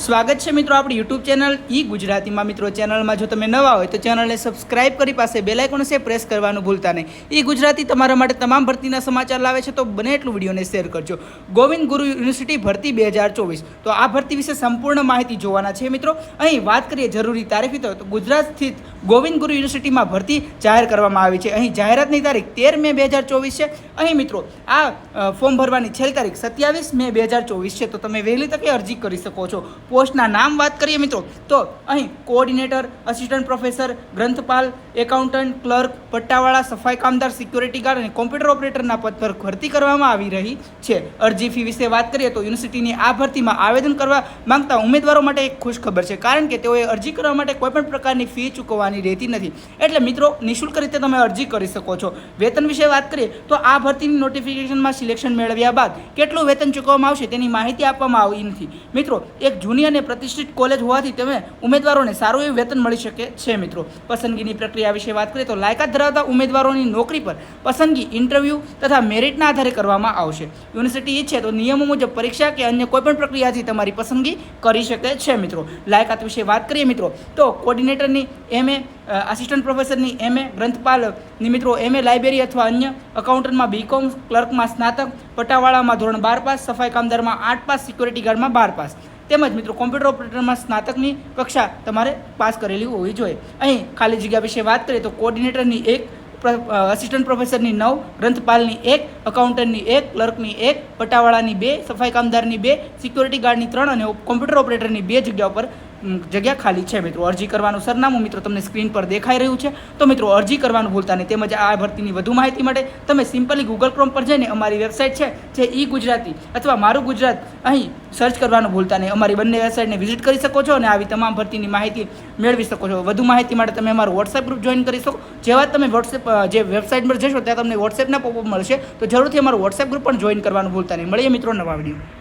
સ્વાગત છે મિત્રો આપણી યુટ્યુબ ચેનલ ઈ ગુજરાતીમાં. મિત્રો, ચેનલમાં જો તમે નવા હોય તો ચેનલને સબસ્ક્રાઇબ કરી પાસે બેલ આઇકોન છે પ્રેસ કરવાનું ભૂલતા નહીં. ઈ ગુજરાતી તમારા માટે તમામ ભરતીના સમાચાર લાવે છે, તો બને એટલું વિડીયોને શેર કરજો. ગોવિંદ ગુરુ યુનિવર્સિટી ભરતી બે હજાર ચોવીસ. તો આ ભરતી વિશે સંપૂર્ણ માહિતી જોવાના છે, મિત્રો. અહીં વાત કરીએ જરૂરી તારીખ તો ગુજરાત સ્થિત ગોવિંદ ગુરુ યુનિવર્સિટીમાં ભરતી જાહેર કરવામાં આવી છે. અહીં જાહેરાતની તારીખ તેર મે બે હજાર ચોવીસ છે. અહીં, મિત્રો, આ ફોર્મ ભરવાની છેલ્લી તારીખ સત્યાવીસ મે બે હજાર ચોવીસ છે. તો તમે વહેલી તકે અરજી કરી શકો છો. પોસ્ટના નામ વાત કરીએ મિત્રો, તો અહીં કોઓર્ડિનેટર અસિસ્ટન્ટ પ્રોફેસર ગ્રંથપાલ એકાઉન્ટન્ટ ક્લર્ક પટ્ટાવાળા, સફાઈ કામદાર સિક્યોરિટી ગાર્ડ અને કોમ્પ્યુટર ઓપરેટરના પદ પર ભરતી કરવામાં આવી રહી છે. અરજી ફી વિશે વાત કરીએ તો યુનિવર્સિટીની આ ભરતીમાં આવેદન કરવા માંગતા ઉમેદવારો માટે એક ખુશ ખબર છે, કારણ કે તેઓએ અરજી કરવા માટે કોઈપણ પ્રકારની ફી ચૂકવવાની રહેતી નથી. એટલે મિત્રો, નિઃશુલ્ક રીતે તમે અરજી કરી શકો છો. વેતન વિશે વાત કરીએ તો આ ભરતીની નોટિફિકેશનમાં સિલેક્શન મેળવ્યા બાદ કેટલું વેતન ચૂકવવામાં આવશે તેની માહિતી આપવામાં આવી નથી. મિત્રો, એક જૂની અને પ્રતિષ્ઠિત કોલેજ હોવાથી તમે ઉમેદવારોને સારું એવું વેતન મળી શકે છે, મિત્રો. પસંદગીની પ્રક્રિયા વિશે વાત કરીએ તો લાયકાત ધરાવતા ઉમેદવારોની નોકરી પર પસંદગી ઇન્ટરવ્યૂ તથા મેરિટના આધારે કરવામાં આવશે. યુનિવર્સિટી ઈચ્છે તો નિયમો મુજબ પરીક્ષા કે અન્ય કોઈપણ પ્રક્રિયાથી તમારી પસંદગી કરી શકે છે, મિત્રો. લાયકાત વિશે વાત કરીએ, મિત્રો, તો કોર્ડિનેટરની એમએ આસિસ્ટન્ટ પ્રોફેસરની એમએ ગ્રંથપાલની, મિત્રો એમએ લાઇબ્રેરી અથવા અન્ય અકાઉન્ટન્ટમાં બીકોમ ક્લર્કમાં સ્નાતક, પટાવાળામાં ધોરણ બાર પાસ, સફાઈ કામદારમાં આઠ પાસ સિક્યોરિટી ગાર્ડમાં બાર પાસ. તેમજ મિત્રો કોમ્પ્યુટર ઓપરેટરમાં સ્નાતકની કક્ષા તમારે પાસ કરેલી હોવી જોઈએ. અહીં ખાલી જગ્યા વિશે વાત કરીએ તો કોર્ડિનેટરની એક અસિસ્ટન્ટ પ્રોફેસરની નવ ગ્રંથપાલની એક અકાઉન્ટન્ટની એક ક્લર્કની એક પટાવાળાની બે સફાઈ કામદારની બે સિક્યોરિટી ગાર્ડની ત્રણ અને કોમ્પ્યુટર ઓપરેટરની બે જગ્યા પર ઉમ, જગ્યા ખાલી છે મિત્રો. અરજી કરવાનું સરનામું મિત્રો તમને સ્ક્રીન પર દેખાઈ રહ્યું છે. તો મિત્રો, અરજી કરવાનું ભૂલતા નહીં. તેમજ આ ભરતીની વધુ માહિતી માટે તમે સિમ્પલી ગૂગલ ક્રોમ પર જઈને અમારી વેબસાઇટ છે, જે ઈ ગુજરાતી અથવા મારું ગુજરાત, અહીં સર્ચ કરવાનું ભૂલતા નહીં. અમારી બંને વેબસાઇટને વિઝિટ કરી શકો છો અને આવી તમામ ભરતીની માહિતી મેળવી શકો છો. વધુ માહિતી માટે તમે અમારું વોટ્સએપ ગ્રુપ જોઈન કરી શકો. જેવા તમે વોટ્સએપ જે વેબસાઇટ પર જશો, ત્યાં તમને વોટ્સએપના પોપઅપ મળશે. તો જરૂરથી અમારું વોટ્સએપ ગ્રુપ પણ જોઈન કરવાનું ભૂલતા નહીં. મળીએ મિત્રો નવા વીડિયો